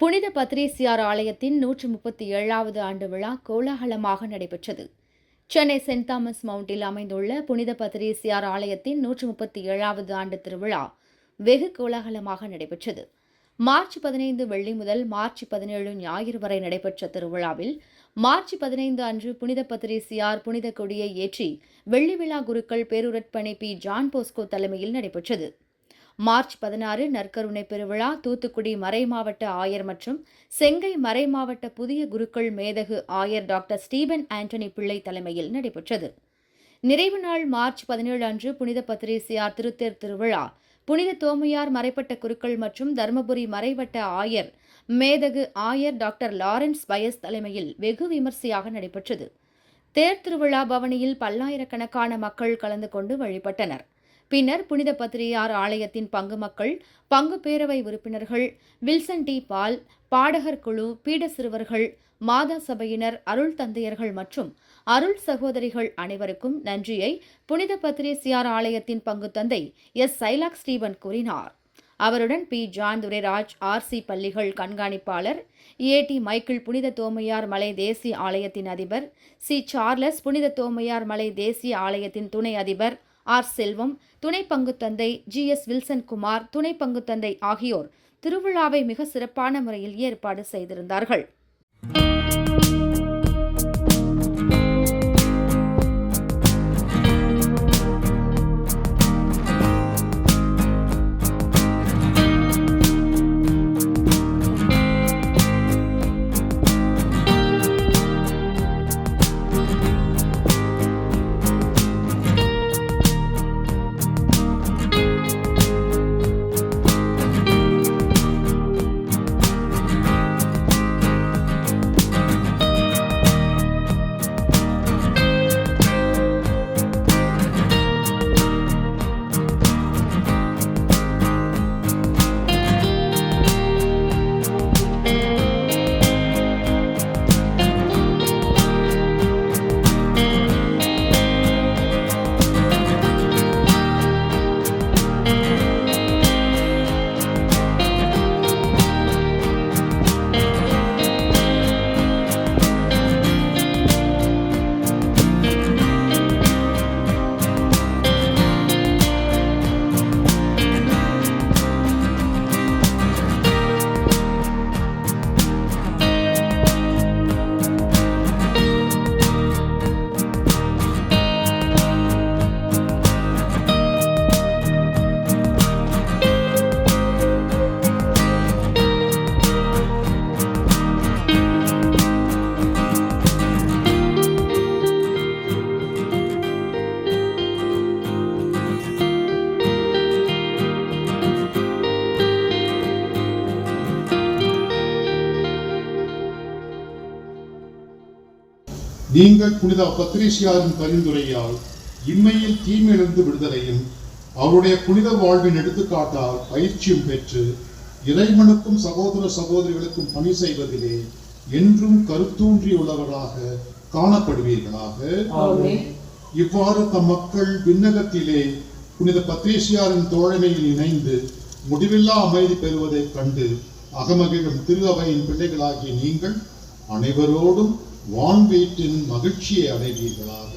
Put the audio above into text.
புனித பத்ரீசியார் ஆலயத்தின் நூற்று முப்பத்தி ஏழாவது ஆண்டு விழா கோலாகலமாக நடைபெற்றது. சென்னை சென்ட் தாமஸ் மவுண்டில் அமைந்துள்ள புனித பத்ரீசியார் ஆலயத்தின் நூற்று முப்பத்தி ஏழாவது ஆண்டு திருவிழா வெகு கோலாகலமாக நடைபெற்றது. மார்ச் பதினைந்து வெள்ளி முதல் மார்ச் பதினேழு ஞாயிறு வரை நடைபெற்ற திருவிழாவில் மார்ச் பதினைந்து அன்று புனித பத்ரீசியார் புனித கொடியை ஏற்றி வெள்ளி விழா குருக்கள் பேருரட்பணி பி ஜான் போஸ்கோ தலைமையில் நடைபெற்றது. மார்ச் பதினாறு நற்கருணை பெருவிழா தூத்துக்குடி மறைமாவட்ட ஆயர் மற்றும் செங்கை மறைமாவட்ட புதிய குருக்கள் மேதகு ஆயர் டாக்டர் ஸ்டீபன் ஆண்டனி பிள்ளை தலைமையில் நடைபெற்றது. நிறைவு நாள் மார்ச் பதினேழு அன்று புனித பத்திரேசியார் திருத்தேர் திருவிழா. புனித தோமையார் மறைப்பட்ட குருக்கள் மற்றும் தருமபுரி மறைவட்ட ஆயர் மேதகு ஆயர் டாக்டர் லாரன்ஸ் பயஸ் தலைமையில் வெகு விமர்சையாக நடைபெற்றது. தேர் திருவிழா பவனியில் பல்லாயிரக்கணக்கான மக்கள் கலந்து கொண்டு வழிபட்டனர். பின்னர் புனித பத்திரியார் ஆலயத்தின் பங்கு மக்கள் பங்கு பேரவை உறுப்பினர்கள் வில்சன் டி. பால் பாடகர் குழு பீட சிறுவர்கள் மாதா சபையினர் அருள் தந்தையர்கள் மற்றும் அருள் சகோதரிகள் அனைவருக்கும் நன்றியை புனித பத்ரேசியார் ஆலயத்தின் பங்கு தந்தை எஸ். சைலாக் ஸ்டீவன் கூறினார். அவருடன் பி. ஜான் துரைராஜ் ஆர்சி பள்ளிகள் கண்காணிப்பாளர் ஏடி மைக்கேல் புனித தோமையார் மலை தேசிய ஆலயத்தின் அதிபர் சி. சார்லஸ் புனித தோமையார் மலை தேசிய ஆலயத்தின் துணை அதிபர் ஆர் செல்வம் துணை பங்குத்தந்தை ஜி எஸ் வில்சன் குமார் துணை பங்குத்தந்தை ஆகியோர் திருவிழாவை மிக சிறப்பான முறையில் ஏற்பாடு செய்திருந்தார்கள். நீங்கள் புனித பத்ரீசியாரின் பரிந்துரையால் இம்மையில் தீமையிலிருந்து விடுதலையும் அவருடைய புனித வாழ்வின் எடுத்துக்காட்டால் பயிற்சியும் பெற்று இறைவனுக்கும் சகோதர சகோதரிகளுக்கும் பணி செய்வதிலே என்றும் கருத்தூன்றியுள்ளவராக காணப்படுவீர்களாக. இவ்வாறு தம் மக்கள் விண்ணகத்திலே புனித பத்ரீசியாரின் தோழமையில் இணைந்து முடிவில்லா அமைதி பெறுவதைக் கண்டு அகமகிழும் திரு அவையின் பிள்ளைகளாகிய நீங்கள் அனைவரோடும் வான்வீட்டின் மகிழ்ச்சியை அடைவீர்களாக.